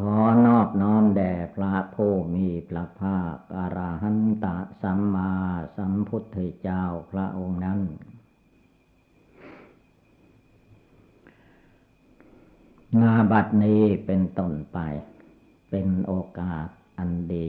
ขอนอบน้อมแด่พระผู้มีพระภาคอรหันตสัมมาสัมพุทธเจ้าพระองค์นั้น นาบัดนี้เป็นต้นไป เป็นโอกาสอันดี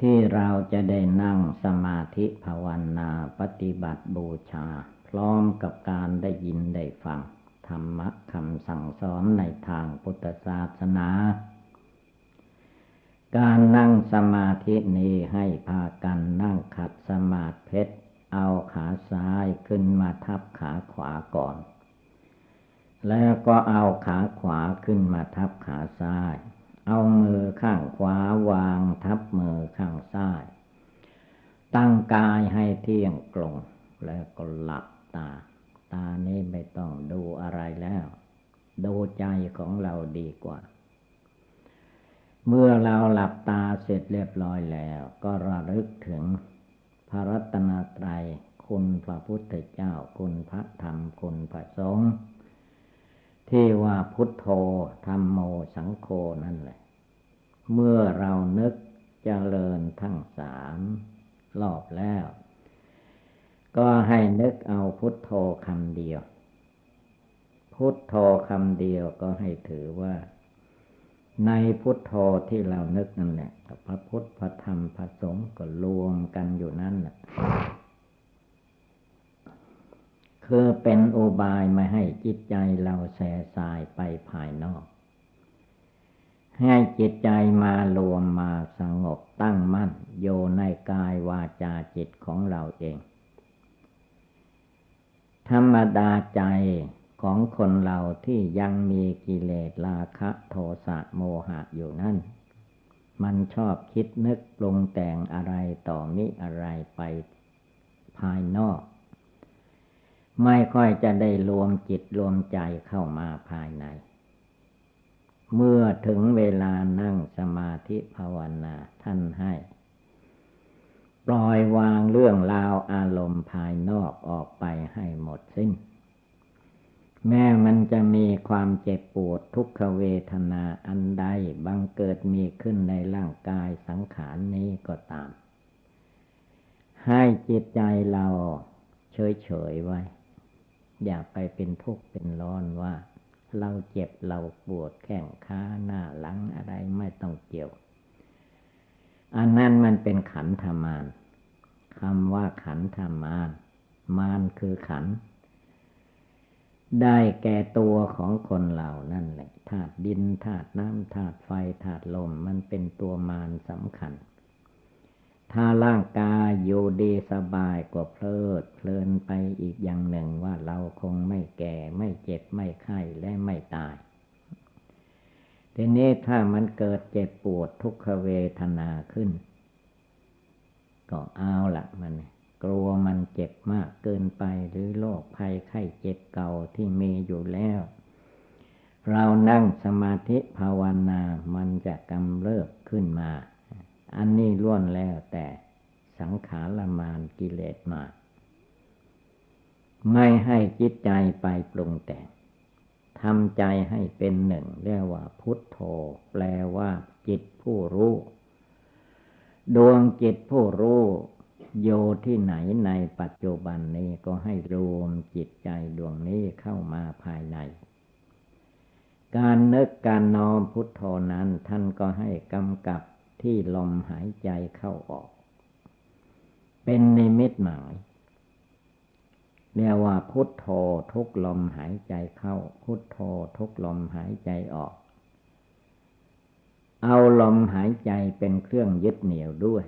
ที่เราจะได้นั่งสมาธิภาวนาปฏิบัติบูชา พร้อมกับการได้ยินได้ฟัง ธรรมะคำสั่งสอนในทางพุทธศาสนา การนั่งสมาธินี้ให้พากันนั่งขัดสมาธิเอาขาซ้ายขึ้นมาทับขาขวาก่อน แล้วก็เอาขาขวาขึ้นมาทับขาซ้าย เอามือข้างขวาวางทับมือข้างซ้าย ตั้งกายให้เที่ยงตรงแล้วก็หลับตา ตานี้ไม่ต้องดูอะไรแล้ว ดูใจของเราดีกว่า เมื่อเราหลับตาเสร็จเรียบร้อยแล้ว ก็ระลึกถึงพระรัตนตรัยคุณพระพุทธเจ้า คุณพระธรรม คุณพระสงฆ์ที่ว่าพุทโธธรรมโมสังโฆนั่นแหละ เมื่อเรานึกเจริญทั้งสามรอบแล้ว ก็ให้นึกเอาพุทโธคำเดียว พุทโธคำเดียวก็ให้ถือว่า ในพุทโธที่เรานึกนั่นแหละพระพุทธพระธรรมพระสงฆ์ก็รวมกันอยู่นั่นแหละคือเป็นโอบายมาให้จิตใจเราแส่สายไปภายนอก ให้จิตใจมารวมมาสงบตั้งมั่น โยในกายวาจาจิตของเราเอง ธรรมดาใจของคนเราที่ยังมีกิเลสราคะโทสะโมหะอยู่นั่น มันชอบคิดนึกปรุงแต่งอะไรต่อมิอะไรไปภายนอก ไม่ค่อยจะได้รวมจิตรวมใจเข้ามาภายใน เมื่อถึงเวลานั่งสมาธิภาวนาท่านให้ ปล่อยวางเรื่องราวอารมณ์ภายนอกออกไปให้หมดสิ้น แม้มันจะมีความเจ็บปวดทุกขเวทนาอันใดบังเกิดมีขึ้นในร่างกายสังขารนี้ก็ตาม ให้จิตใจเราเฉยๆไว้ อย่าไปเป็นทุกข์เป็นร้อนว่า เราเจ็บเราปวดแข้งขาหน้าหลังอะไรไม่ต้องเกี่ยว อันนั้นมันเป็นขันธมานคำว่าขันธมาน มานคือขัน ได้แก่ตัวของคนเหล่านั่นแหละธาตุดินธาตุน้ำธาตุไฟธาตุลม มันเป็นตัวมารสำคัญ ถ้าร่างกายอยู่ดีสบายก็เพลิด เพลินไปอีกอย่างหนึ่งว่าเราคงไม่แก่ไม่เจ็บไม่ไข้และไม่ตาย ทีนี้ถ้ามันเกิดเจ็บปวดทุกขเวทนาขึ้น ก็เอาละมัน กลัวมันเจ็บมากเกินไปหรือโรคภัยไข้เจ็บเก่าที่มีอยู่แล้ว เรานั่งสมาธิภาวนามันจะกำเริบขึ้นมา อันนี้ล้วนแล้วแต่สังขารมานกิเลสมา ไม่ให้จิตใจไปปรุงแต่ง ทำใจให้เป็นหนึ่ง เรียกว่าพุทโธ แปลว่าจิตผู้รู้ ดวงจิตผู้รู้โยที่ไหนในปัจจุบันนี้ก็ให้รวมจิตใจดวงนี้เข้ามาภายใน การนึกการน้อมพุทโธนั้นท่านก็ให้กำกับที่ลมหายใจเข้าออก เป็นนิมิตหมาย เรียกว่าพุทโธทุกลมหายใจเข้า พุทโธทุกลมหายใจออก เอาลมหายใจเป็นเครื่องยึดเหนี่ยวด้วย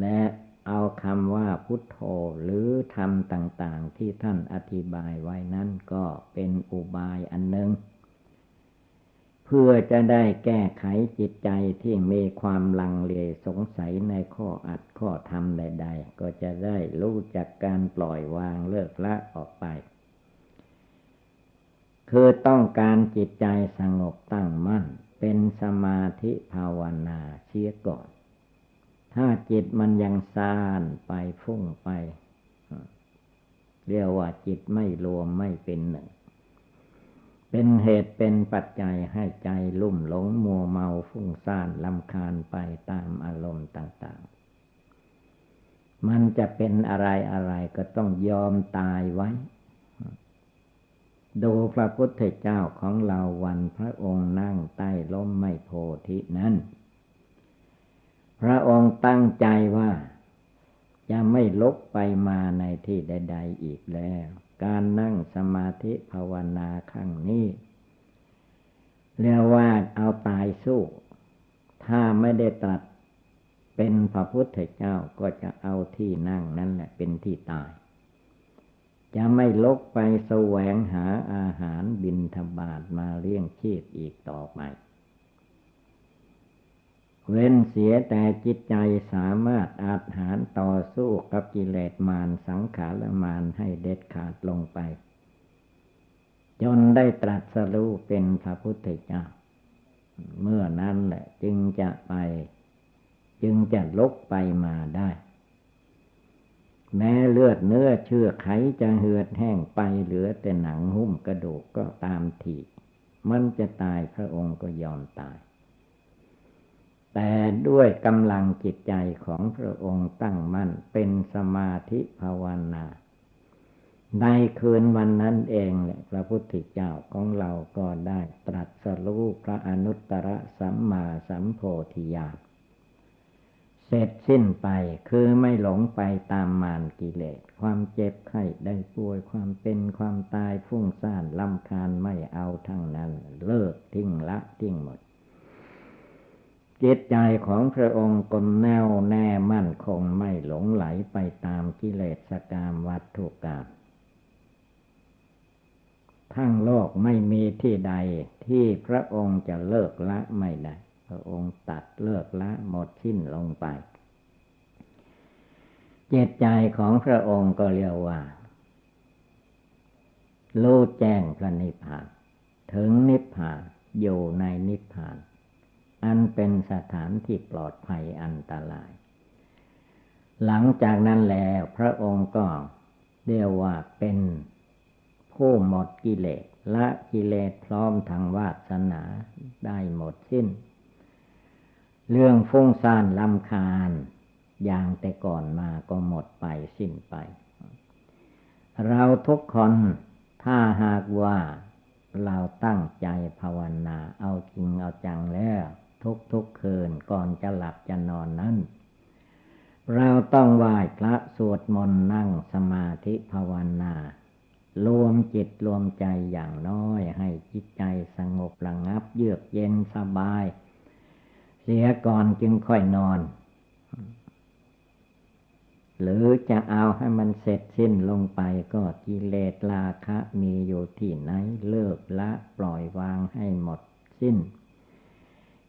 และเอาคำว่าพุทโธหรือธรรมต่าง ๆ ที่ท่านอธิบายไว้นั้นก็เป็นอุบายอันหนึ่ง เพื่อจะได้แก้ไขจิตใจที่มีความลังเลสงสัยในข้ออัดข้อธรรมใด ๆ ก็จะได้รู้จักการปล่อยวางเลิกละออกไป คือต้องการจิตใจสงบตั้งมั่น เป็นสมาธิภาวนาเสียก่อน ถ้าจิตมันยังซานไปฟุ้งไป เรียกว่าจิตไม่รวมไม่เป็นหนึ่ง เป็นเหตุเป็นปัจจัยให้ใจลุ่มหลงมัวเมาฟุ้งซ่านลำคาญไปตามอารมณ์ต่าง ๆ มันจะเป็นอะไรอะไรก็ต้องยอมตายไว้ ดูพระพุทธเจ้าของเราวันพระองค์นั่งใต้ล้มไม่โพธินั้น พระองค์ตั้งใจว่าจะไม่ลบไปมาในที่ใด ๆ อีกแล้ว การนั่งสมาธิภาวนาครั้งนี้เรียกว่าเอาตายสู้ ถ้าไม่ได้ตัดเป็นพระพุทธเจ้าก็จะเอาที่นั่งนั่นแหละเป็นที่ตาย จะไม่ลกไปแสวงหาอาหารบินทบาทมาเลี้ยงชีพอีกต่อไป เว้นเสียแต่จิตใจสามารถอาหารต่อสู้กับกิเลสมารสังขารมารให้เด็ดขาดลงไป จนได้ตรัสรู้เป็นพระพุทธเจ้า เมื่อนั้นแหละจึงจะไป จึงจะลกไปมาได้ แม้เลือดเนื้อเชื่อไขจะเหือดแห้งไปเหลือแต่หนังหุ้มกระดูกก็ตามทีมันจะตายพระองค์ก็ยอมตาย แต่ด้วยกำลังจิตใจของพระองค์ตั้งมั่นเป็นสมาธิภาวนา ในคืนวันนั้นเองแหละพระพุทธเจ้าของเราก็ได้ตรัสรู้พระอนุตตรสัมมาสัมโพธิญาณเสร็จสิ้นไปคือไม่หลงไปตามมารกิเลส ความเจ็บไข้ได้ป่วยความเป็นความตายฟุ้งซ่านลำคาญไม่เอาทั้งนั้น เลิกทิ้งละทิ้งหมด จิตใจของพระองค์ก็แน่วแน่มั่นคงไม่หลงไหลไปตามกิเลสกามวัตถุกรรมทั้งโลกไม่มีที่ใดที่พระองค์จะเลิกละไม่ได้ พระองค์ตัดเลิกละหมดสิ้นลงไปจิตใจของพระองค์ก็เรียกว่ารู้แจ้งพระนิพพาน ถึงนิพพานอยู่ในนิพพาน อันเป็นสถานที่ปลอดภัยอันตราย หลังจากนั้นแล้วพระองค์ก็เรียกว่าเป็นผู้หมดกิเลสละกิเลสพร้อมทางวาสนาได้หมดสิ้น เรื่องฟุ้งซ่านลำคาญอย่างแต่ก่อนมาก็หมดไปสิ้นไป เราทุกคนถ้าหากว่าเราตั้งใจภาวนาเอาจริงเอาจังแล้ว ทุกทุกคืนก่อนจะหลับจะนอนนั้น เราต้องไหว้พระสวดมนต์นั่งสมาธิภาวนารวมจิตรวมใจอย่างน้อยให้จิตใจสงบระงับ เยือกเย็นสบาย เสียก่อนจึงค่อยนอน หรือจะเอาให้มันเสร็จสิ้นลงไปก็กิเลสราคะมีอยู่ที่ไหนเลิกละปล่อยวางให้หมดสิ้น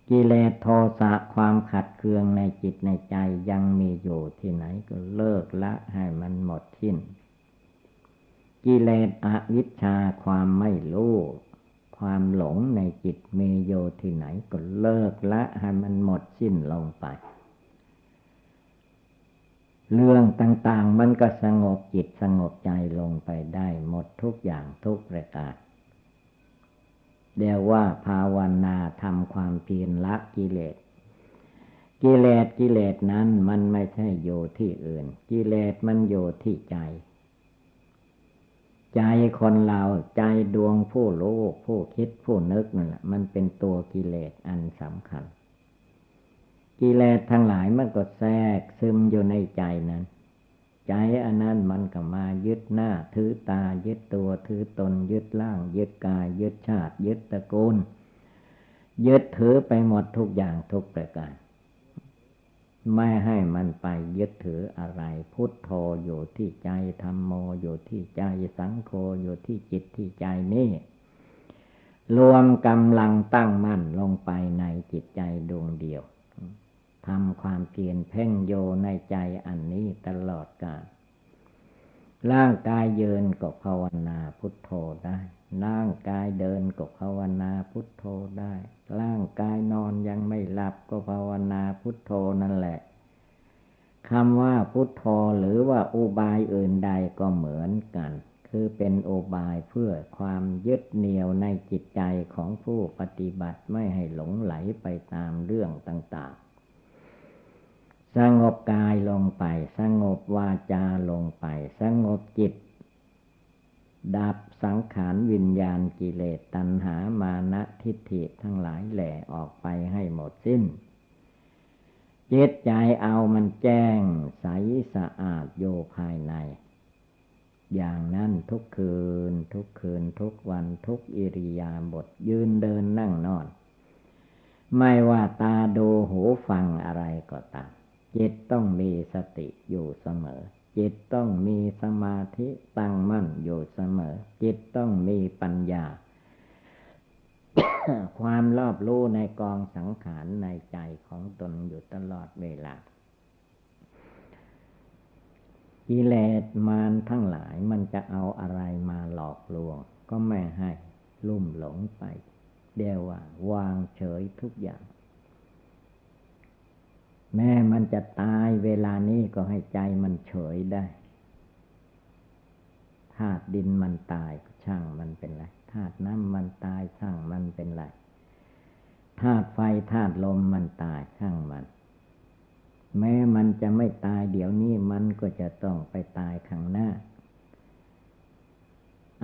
กิเลสโทสะความขัดเคืองในจิตในใจยังมีอยู่ที่ไหนก็เลิกละให้มันหมดสิ้นกิเลสอวิชชาความไม่รู้ความหลงในจิตมีอยู่ที่ไหนก็เลิกละให้มันหมดสิ้นลงไป เรื่องต่าง ๆ มันก็สงบจิตสงบใจลงไปได้หมดทุกอย่างทุกประการ เรียกว่าภาวนาทำความเพียรละกิเลส กิเลสกิเลสนั้นมันไม่ใช่อยู่ที่อื่น กิเลสมันอยู่ที่ใจ ใจคนเราใจดวงผู้รู้ผู้คิดผู้นึกนั่นแหละมันเป็นตัวกิเลสอันสำคัญ กิเลสทั้งหลายมันก็แทรกซึมอยู่ในใจนั้น ใจอันนั้นมันก็มายึดหน้า ถือตา ยึดตัว ถือตน ยึดล่าง ยึดกาย ยึดชาติ ยึดตระกูล ยึดถือไปหมดทุกอย่างทุกประการ ไม่ให้มันไปยึดถืออะไร พุทโธอยู่ที่ใจ ธรรมโมอยู่ที่ใจ สังโฆอยู่ที่จิตที่ใจนี่ รวมกำลังตั้งมั่นลงไปในจิตใจดวงเดียว ทำความเพียรเพ่งโยในใจอันนี้ตลอดกาลร่างกายยืนก็ภาวนาพุทโธได้ ร่างกายเดินก็ภาวนาพุทโธได้ ร่างกายนอนยังไม่หลับก็ภาวนาพุทโธนั่นแหละคำว่าพุทโธหรือว่าอุบายอื่นใดก็เหมือนกัน คือเป็นอุบายเพื่อความยึดเหนี่ยวในจิตใจของผู้ปฏิบัติไม่ให้หลงไหลไปตามเรื่องต่าง สงบกายลงไป สงบวาจาลงไป สงบจิต ดับสังขารวิญญาณกิเลสตัณหามานะทิฏฐิทั้งหลายแหล่ออกไปให้หมดสิ้น เจตใจเอามันแจ้งใสสะอาดโยภายใน อย่างนั้นทุกคืน ทุกคืนทุกวันทุกอิริยาบถยืนเดินนั่งนอน ไม่ว่าตาดูหูฟังอะไรก็ตาม จิตต้องมีสติอยู่เสมอ จิตต้องมีสมาธิตั้งมั่นอยู่เสมอ จิตต้องมีปัญญา ความรอบรู้ในกองสังขารในใจของตนอยู่ตลอดเวลากิเลสมารทั้งหลายมันจะเอาอะไรมาหลอกลวง ก็ไม่ให้ลุ่มหลงไปเดียวว่าวางเฉยทุกอย่าง แม้มันจะตายเวลานี้ก็ให้ใจมันเฉยได้ธาตุดินมันตายช่างมันเป็นไรธาตุน้ำมันตายช่างมันเป็นไรธาตุไฟธาตุลมมันตายช่างมัน แม้มันจะไม่ตายเดี๋ยวนี้มันก็จะต้องไปตายข้างหน้า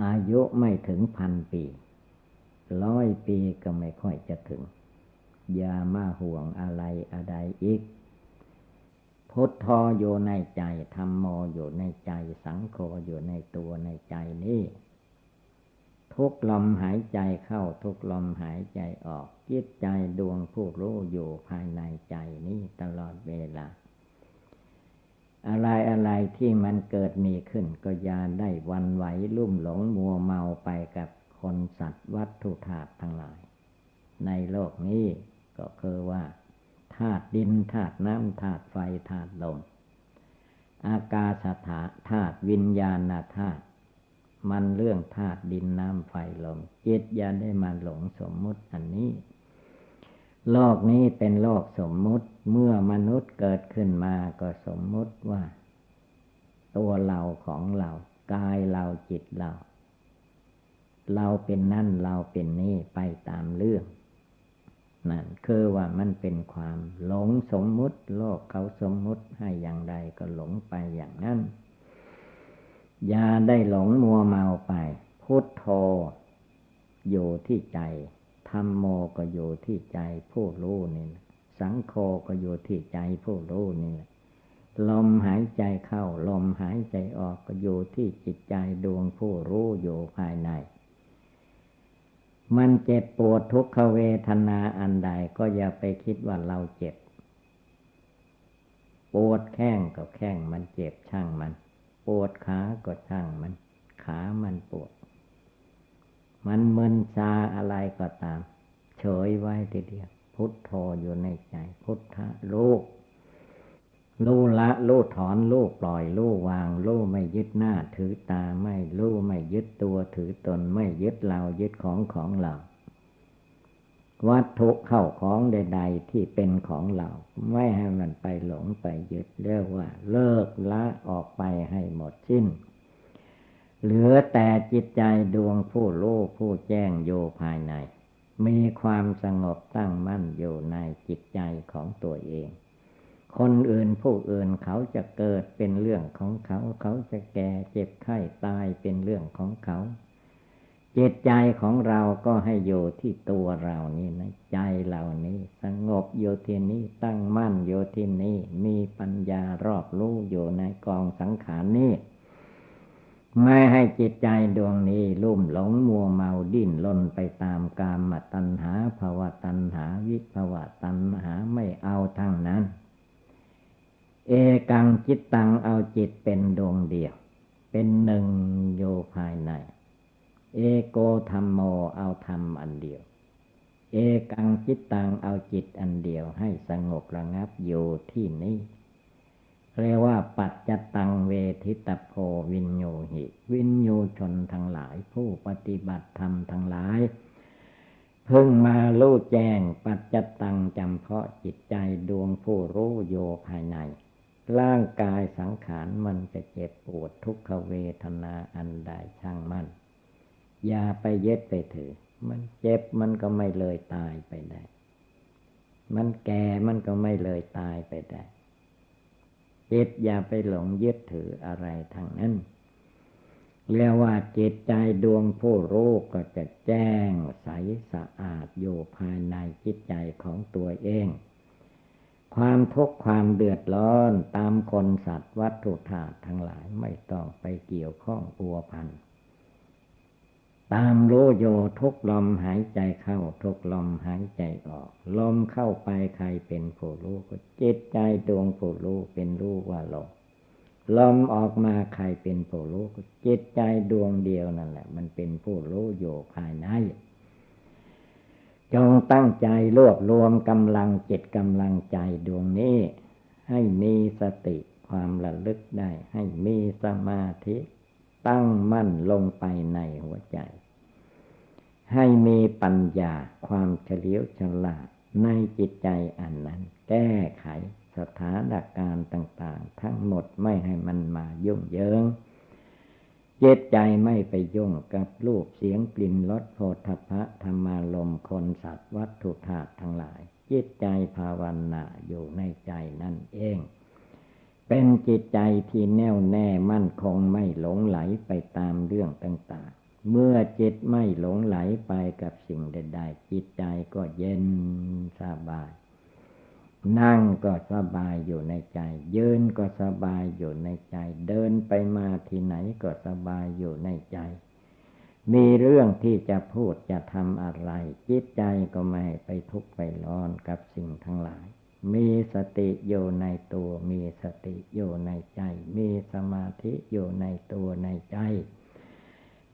อายุไม่ถึงพันปีร้อยปีก็ไม่ค่อยจะถึง อย่ามาห่วงอะไรอะไรอีก พุทโธอยู่ในใจธรรมโมอยู่ในใจสังโฆอยู่ในตัวในใจนี้ทุกลมหายใจเข้าทุกลมหายใจออกจิตใจดวงผู้รู้อยู่ภายในใจนี้ตลอดเวลา อะไรอะไรที่มันเกิดมีขึ้นก็อย่าได้วันไหวลุ่มหลงมัวเมาไปกับคนสัตว์วัตถุธาตุทั้งหลาย ในโลกนี้ก็คือว่า ธาตุดินธาตุน้ำธาตุไฟธาตุลม อากาศธาตุวิญญาณธาตุมันเรื่องธาตุดินน้ำไฟลมจิตอย่าได้มาหลงสมมุติอันนี้ โลกนี้เป็นโลกสมมุติเมื่อมนุษย์เกิดขึ้นมาก็สมมุติว่า ตัวเราของเรา กายเราจิตเรา เราเป็นนั่นเราเป็นนี่ไปตามเรื่อง นั่นคือว่ามันเป็นความหลงสมมุติ โลกเขาสมมุติให้อย่างใดก็หลงไปอย่างนั้น อย่าได้หลงมัวเมาไป พุทโธอยู่ที่ใจธรรมโมก็อยู่ที่ใจผู้รู้นี่สังโฆก็อยู่ที่ใจผู้รู้นี่ลมหายใจเข้า ลมหายใจออกก็อยู่ที่จิตใจดวงผู้รู้อยู่ภายใน มันเจ็บปวดทุกขเวทนาอันใดก็อย่าไปคิดว่าเราเจ็บ ปวดแข้งก็แข้งมันเจ็บช่างมัน ปวดขาก็ช่างมัน ขามันปวด มันมึนชาอะไรก็ตาม เฉยไว้ทีเดียวพุทโธอยู่ในใจ พุทธะลูก ลู่ละลู่ถอนลู่ปล่อยลู่วางลู่ไม่ยึดหน้า ถือตาไม่ลู่ไม่ยึดตัวถือตนไม่ยึดเรายึดของของเรา วัตถุเข้าของใด ๆ ที่เป็นของเรา ไม่ให้มันไปหลงไปยึดเรียกว่า เลิกละออกไปให้หมดสิ้น เหลือแต่จิตใจดวงผู้รู้ผู้แจ้งโยภายใน มีความสงบตั้งมั่นอยู่ในจิตใจของตัวเอง คนอื่นผู้อื่นเขาจะเกิดเป็นเรื่องของเขา เขาจะแก่เจ็บไข้ตายเป็นเรื่องของเขา จิตใจของเราก็ให้อยู่ที่ตัวเรานี่นะใจเรานี้ สงบอยู่ที่นี้ตั้งมั่นอยู่ที่นี้มีปัญญารอบรู้อยู่ในกองสังขารนี้ไม่ให้จิตใจดวงนี้ลุ่มหลงมัวเมาดิ้นลนไปตามกามตัณหาภาวะตัณหาวิภาวะตัณหาไม่เอาทั้งนั้น เอกังจิตตังเอาจิตเป็นดวงเดียว เป็นหนึ่งโยภายใน เอโกธรรมโมเอาธรรมอันเดียว เอกังจิตตังเอาจิตอันเดียวให้สงบระงับอยู่ที่นี้เรียกว่าปัจจตังเวทิตโพวินโยหิ วินโยชนทั้งหลาย ผู้ปฏิบัติธรรมทั้งหลาย เพิ่งมารู้แจ้งปัจจตังจำเพาะจิตใจดวงผู้รู้โยภายใน ร่างกายสังขารมันจะเจ็บปวดทุกขเวทนาอันใดช่างมัน อย่าไปเย็ดไปถือ มันเจ็บมันก็ไม่เลยตายไปได้ มันแก่มันก็ไม่เลยตายไปได้จิตอย่าไปหลงยึดถืออะไรทางนั้นเรียกว่าจิตใจดวงผู้รู้ก็จะแจ้งใสสะอาดอยู่ภายในจิตใจของตัวเอง ความทุกข์ความเดือดร้อนตามคนสัตว์วัตถุธาตุทั้งหลายไม่ต้องไปเกี่ยวข้องปัวพัน ตามรู้โยทุกลมหายใจเข้าทุกลมหายใจออก ลมเข้าไปใครเป็นผู้รู้ก็จิตใจดวงผู้รู้เป็นรู้ว่าลมลมออกมาใครเป็นผู้รู้ก็จิตใจดวงเดียวนั่นแหละ มันเป็นผู้รู้อยู่ภายใน จงตั้งใจรวบรวมกำลังจิตกำลังใจดวงนี้ ให้มีสติความระลึกได้ ให้มีสมาธิ ตั้งมั่นลงไปในหัวใจ ให้มีปัญญาความเฉลียวฉลาดในจิตใจอันนั้น แก้ไขสถานการณ์ต่าง ๆ ทั้งหมดไม่ให้มันมายุ่งเหยิง เจตใจไม่ไปยุ่งกับรูปเสียงกลิ่นรสโผฏฐะธรรมารมคนสัตว์วัตถุธาตุทั้งหลาย จิตใจภาวนาอยู่ในใจนั่นเอง เป็นจิตใจที่แน่วแน่มั่นคงไม่หลงไหลไปตามเรื่องต่างๆ เมื่อจิตไม่หลงไหลไปกับสิ่งใดๆจิตใจก็เย็นสบาย นั่งก็สบายอยู่ในใจ ยืนก็สบายอยู่ในใจ เดินไปมาที่ไหนก็สบายอยู่ในใจ มีเรื่องที่จะพูดจะทำอะไร จิตใจก็ไม่ไปทุกข์ไปร้อนกับสิ่งทั้งหลาย มีสติอยู่ในตัว มีสติอยู่ในใจ มีสมาธิอยู่ในตัวในใจ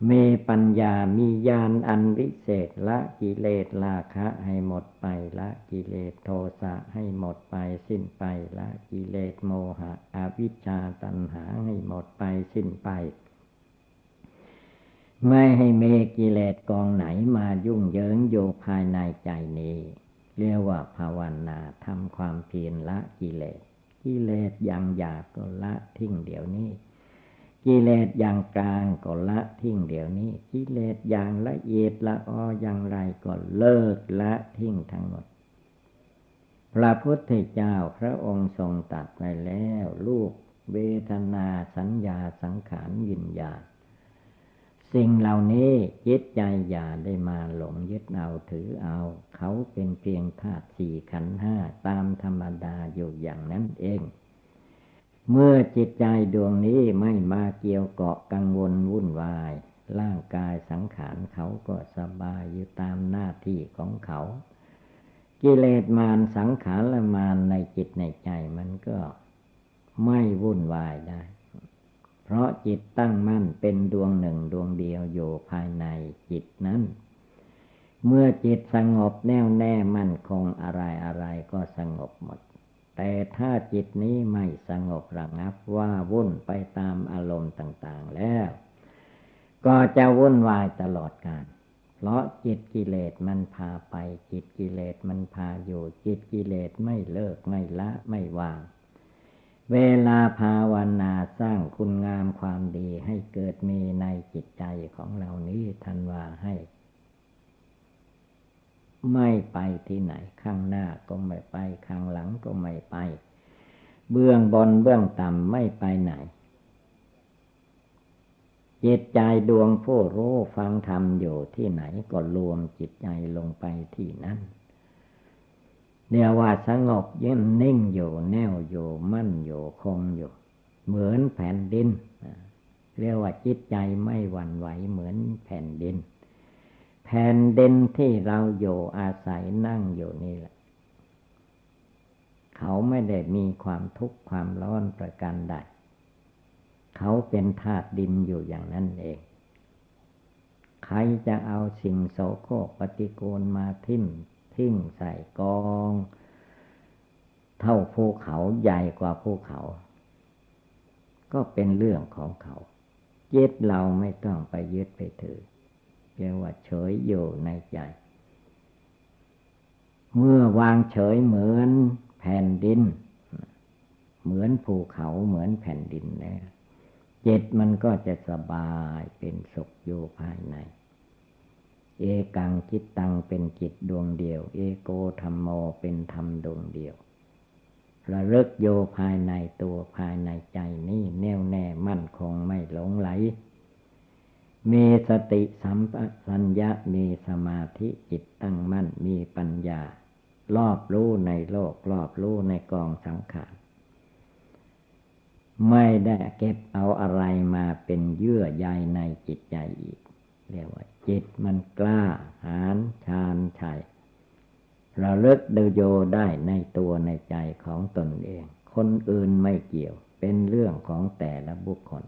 เมปัญญามีญาณอันวิเศษละกิเลสราคะให้หมดไปละกิเลสโทสะให้หมดไปสิ้นไปละกิเลสโมหะอวิชชาตัณหาให้หมดไปสิ้นไป ไม่ให้เมกิเลสกองไหนมายุ่งเหยิงโยภายในใจนี้ เรียกว่าภาวนาทำความเพียรละกิเลสกิเลสยังอยากก็ละทิ้งเดี๋ยวนี้ กิเลสอย่างกลางก็ละทิ้งเดี๋ยวนี้ กิเลสอย่างละเอียดละอออย่างไรก็เลิกละทิ้งทั้งหมด พระพุทธเจ้าพระองค์ทรงตัดไปแล้ว ลูกเวทนาสัญญาสังขารวิญญาณสิ่งเหล่านี้จิตใจอย่าได้มาหลงยึดเอาถือเอา เขาเป็นเพียงธาตุสี่ขันห้าตามธรรมดาอยู่อย่างนั้นเอง เมื่อจิตใจดวงนี้ไม่มาเกี่ยวเกาะกังวลวุ่นวาย ร่างกายสังขารเขาก็สบายอยู่ตามหน้าที่ของเขา กิเลสมารสังขารมารในจิตในใจมันก็ไม่วุ่นวายได้ เพราะจิตตั้งมั่นเป็นดวงหนึ่งดวงเดียวอยู่ภายในจิตนั้น เมื่อจิตสงบแน่วแน่มั่นคงอะไรอะไรก็สงบหมด แต่ถ้าจิตนี้ไม่สงบระงับว่าวุ่นไปตามอารมณ์ต่าง ๆ แล้ว ก็จะวุ่นวายตลอดกาลเพราะจิตกิเลสมันพาไป จิตกิเลสมันพาอยู่ จิตกิเลสไม่เลิกไม่ละไม่วาง เวลาภาวนาสร้างคุณงามความดีให้เกิดมีในจิตใจของเรานี้ทันว่าให้ ไม่ไปที่ไหน ข้างหน้าก็ไม่ไป ข้างหลังก็ไม่ไป เบื้องบนเบื้องต่ำไม่ไปไหนจิตใจดวงผู้รู้ฟังธรรมอยู่ที่ไหนก็รวมจิตใจลงไปที่นั้นเนียว่าสงบเย็นนิ่งอยู่แน่วอยู่มั่นอยู่คงอยู่ เหมือนแผ่นดิน เรียกว่าจิตใจไม่หวั่นไหวเหมือนแผ่นดิน แผ่นดินที่เราอยู่อาศัยนั่งอยู่นี่แหละ เขาไม่ได้มีความทุกข์ความร้อนประการใด เขาเป็นธาตุดินอยู่อย่างนั้นเอง ใครจะเอาสิ่งโสโครกปฏิกูลมาทิ่มทิ้งใส่กอง เท่าภูเขาใหญ่กว่าภูเขา ก็เป็นเรื่องของเขายึดเราไม่ต้องไปยึดไปถือ เพียงว่าเฉยอยู่ในใจ เมื่อวางเฉยเหมือนแผ่นดิน เหมือนภูเขาเหมือนแผ่นดินแล้วจิตมันก็จะสบายเป็นสุขอยู่ภายใน เอกังจิตตังเป็นจิตดวงเดียว เอโกธรรมโมเป็นธรรมดวงเดียวระลึกโยภายในตัวภายในใจนี่แน่วแน่มั่นคงไม่หลงไหล มีสติสัมปสัญญะมีสมาธิจิตตั้งมั่นมีปัญญา รอบรู้ในโลก รอบรู้ในกองสังขารไม่ได้เก็บเอาอะไรมาเป็นเยื่อใยในจิตใจอีก เรียกว่า จิตมันกล้าหาญชาญชัยเราเลิกเดโยได้ในตัวในใจของตนเอง คนอื่นไม่เกี่ยว เป็นเรื่องของแต่ละบุคคล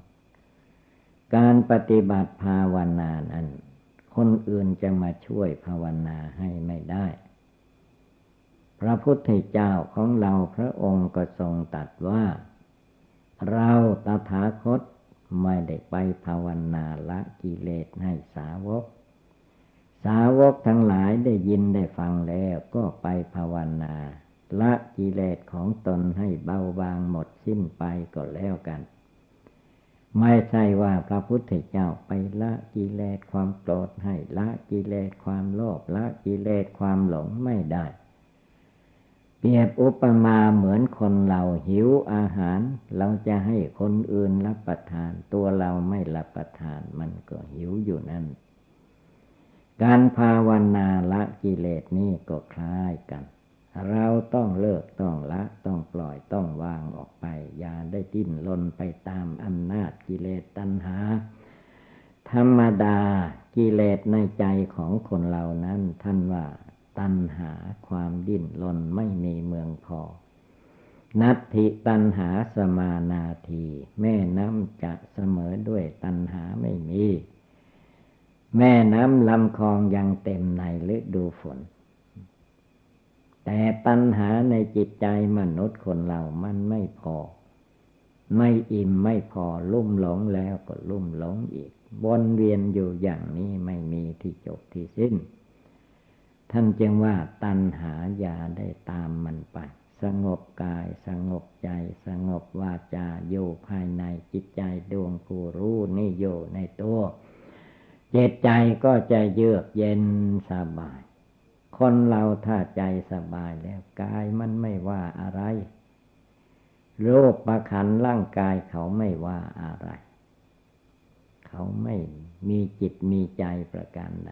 ปฏิบัติภาวนานั้น คนอื่นจะมาช่วยภาวนาให้ไม่ได้ พระพุทธเจ้าของเราพระองค์ก็ทรงตัดว่า เราตถาคตไม่ได้ไปภาวนาละกิเลสให้สาวก สาวกทั้งหลายได้ยินได้ฟังแล้วก็ไปภาวนาละกิเลสของตนให้เบาบางหมดสิ้นไปก็แล้วกัน ไม่ใช่ว่าพระพุทธเจ้าไปละกิเลสความโกรธให้ละกิเลสความโลภละกิเลสความหลงไม่ได้ เปรียบอุปมาเหมือนคนเราหิวอาหาร เราจะให้คนอื่นรับประทาน ตัวเราไม่รับประทานมันก็หิวอยู่นั่น การภาวนาละกิเลสนี่ก็คล้ายกัน ดิ้นรนไปตามอำนาจกิเลสตัณหา ธรรมดากิเลสในใจของคนเรานั้นท่านว่าตัณหาความดิ้นรนไม่มีเมืองพอ นัตถิตัณหาสมานาที แม่น้ำจะเสมอด้วยตัณหาไม่มี แม่น้ำลำคลองยังเต็มในฤดูฝนแต่ตัณหาในจิตใจมนุษย์คนเรามันไม่พอ ไม่อิ่มไม่พอลุ่มหลงแล้วก็ลุ่มหลงอีกวนเวียนอยู่อย่างนี้ไม่มีที่จบที่สิ้น ท่านจึงว่าตัณหาอย่าได้ตามมันไป สงบกายสงบใจ สงบวาจาอยู่ภายในจิตใจดวงผู้รู้นี่อยู่ในตัวเจตใจก็จะเยือกเย็นสบาย คนเราถ้าใจสบายแล้วกายมันไม่ว่าอะไร โรคประคันร่างกายเขาไม่ว่าอะไร เขาไม่มีจิตมีใจประการใด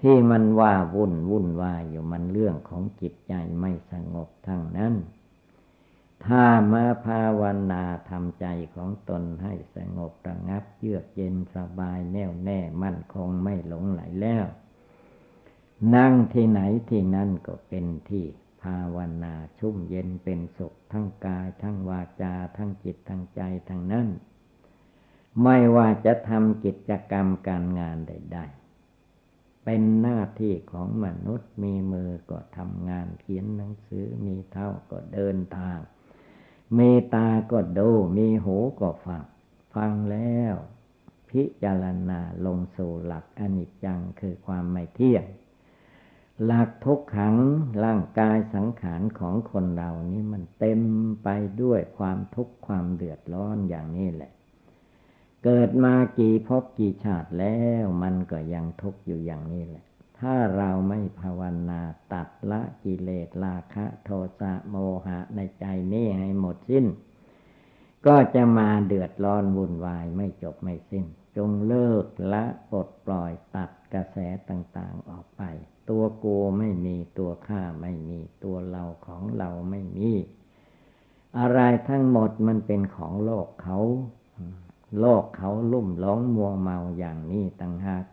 ที่มันว่าวุ่นวุ่นวายอยู่มันเรื่องของจิตใจไม่สงบทั้งนั้น ถ้ามาภาวนาทำใจของตนให้สงบระงับ เยือกเย็นสบายแน่วแน่มั่นคงไม่หลงไหลแล้ว นั่งที่ไหนที่นั่นก็เป็นที่ ภาวนาชุ่มเย็นเป็นสุข ทั้งกาย ทั้งวาจา ทั้งจิต ทั้งใจ ทั้งนั้น ไม่ว่าจะทำกิจกรรมการงานใดๆ เป็นหน้าที่ของมนุษย์มีมือก็ทำงานเขียนหนังสือ มีเท้าก็เดินทาง มีตาก็ดู มีหูก็ฟัง ฟังแล้ว พิจารณาลงสู่หลักอนิจจังคือความไม่เที่ยง หลักทุกขังร่างกายสังขารของคนเรานี้มันเต็มไปด้วยความทุกข์ความเดือดร้อนอย่างนี้แหละ เกิดมากี่พบกี่ชาติแล้วมันก็ยังทุกข์อยู่อย่างนี้แหละ ถ้าเราไม่ภาวนาตัดละกิเลสราคะโทสะโมหะในใจนี้ให้หมดสิ้น ก็จะมาเดือดร้อนวุ่นวายไม่จบไม่สิ้น จงเลิกละปลดปล่อยตัดกระแสต่างๆออกไป ตัวกูไม่มีตัวข้าไม่มีตัวเราของเราไม่มี อะไรทั้งหมดมันเป็นของโลกเขา โลกเขาลุ่มหลงมัวเมาอย่างนี้ต่างหาก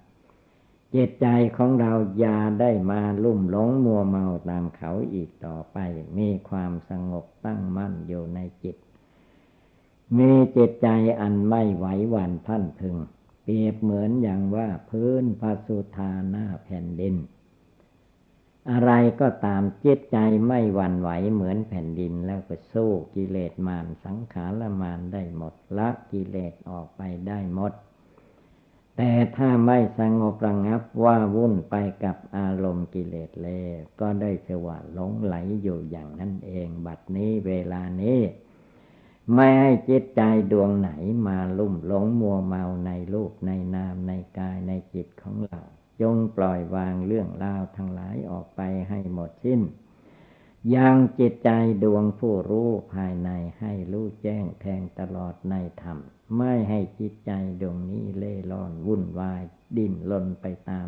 จิตใจของเราอย่าได้มาลุ่มหลงมัวเมาตามเขาอีกต่อไป มีความสงบตั้งมั่นอยู่ในจิต มีจิตใจอันไม่ไหวหวั่นพันพึง เปรียบเหมือนอย่างว่าพื้นพระสุธาหน้าแผ่นดิน อะไรก็ตามจิตใจไม่หวั่นไหวเหมือนแผ่นดินแล้วก็สู้กิเลสมารสังขารมารได้หมดละกิเลสออกไปได้หมด แต่ถ้าไม่สงบระงับว่าวุ่นไปกับอารมณ์กิเลสเลก็ได้เสว่าหลงไหลอยู่อย่างนั้นเอง บัดนี้เวลานี้ ไม่ให้จิตใจดวงไหนมาลุ่มหลงมัวเมาในรูปในนามในกายในจิตของเรา จงปล่อยวางเรื่องราวทั้งหลายออกไปให้หมดสิ้นยังจิตใจดวงผู้รู้ภายในให้รู้แจ้งแทงตลอดในธรรม ไม่ให้จิตใจดวงนี้เล่ร่อนวุ่นวายดิ้นรนไปตาม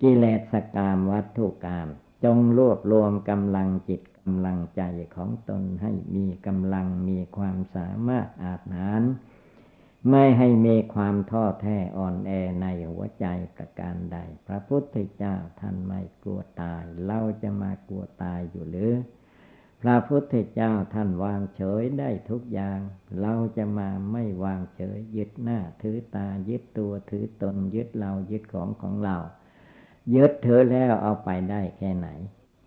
กิเลสกามวัตถุกรรมจงรวบรวมกำลังจิตกำลังใจของตนให้มีกำลังมีความสามารถอาจหาร ไม่ให้มีความท้อแท้อ่อนแอในหัวใจประการใด พระพุทธเจ้าท่านไม่กลัวตาย เราจะมากลัวตายอยู่หรือ พระพุทธเจ้าท่านวางเฉยได้ทุกอย่าง เราจะมาไม่วางเฉย ยึดหน้าถือตายึดตัวถือตนยึดเรายึดของของเรายึดเธอแล้วเอาไปได้แค่ไหน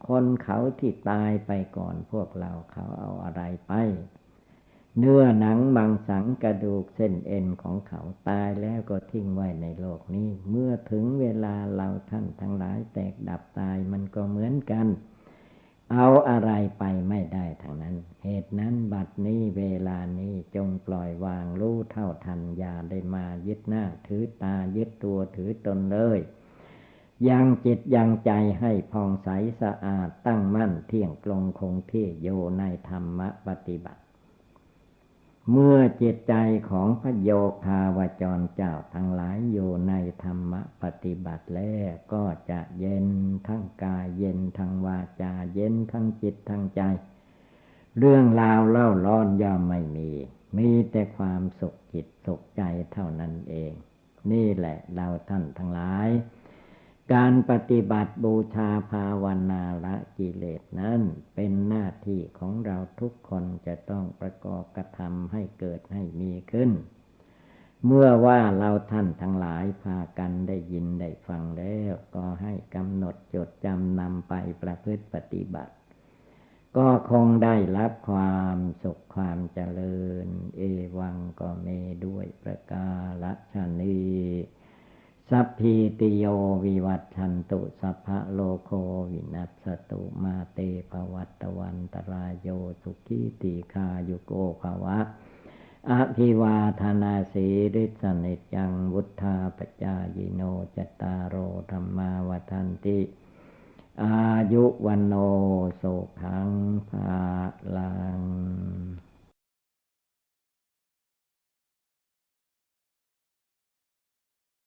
คนเขาที่ตายไปก่อนพวกเราเขาเอาอะไรไป เนื้อหนังบางสังกระดูกเส้นเอ็นของเขาตายแล้วก็ทิ้งไว้ในโลกนี้ เมื่อถึงเวลาเราท่านทั้งหลายแตกดับตายมันก็เหมือนกัน เอาอะไรไปไม่ได้ทางนั้น เหตุนั้นบัดนี้เวลานี้จงปล่อยวางรู้เท่าทันอย่าได้มายึดหน้าถือตายึดตัวถือตนเลยยังจิตยังใจให้ผ่องใสสะอาดตั้งมั่นเที่ยงตรงคงที่โยในธรรมปฏิบัติ เมื่อจิตใจของพระโยคาวจรเจ้าทั้งหลายอยู่ในธรรมปฏิบัติแล้วก็จะเย็นทั้งกายเย็นทั้งวาจาเย็นทั้งจิตทั้งใจ เรื่องราวเล่าร้อนย่อมไม่มี มีแต่ความสุขจิตสุขใจเท่านั้นเอง นี่แหละเราท่านทั้งหลาย การปฏิบัติบูชาภาวนาละกิเลสนั้นเป็นหน้าที่ของเราทุกคนจะต้องประกอบกระทำให้เกิดให้มีขึ้น เมื่อว่าเราท่านทั้งหลายพากันได้ยินได้ฟังแล้ว ก็ให้กำหนดจดจำนำไปประพฤติปฏิบัติ ก็คงได้รับความสุขความเจริญ เอวังก็เมด้วยประกาศนี สัพพีติโยวิวัตชันตุสัพพะโลโควินัสตุมาเตภวัตวันตรายโยสุขีติคายุโกภวะ อภิวาธนาสีริสนิจังวุธาปจายโนจตารโอธรรมาวทันติ อายุวันโนโสขังภาลัง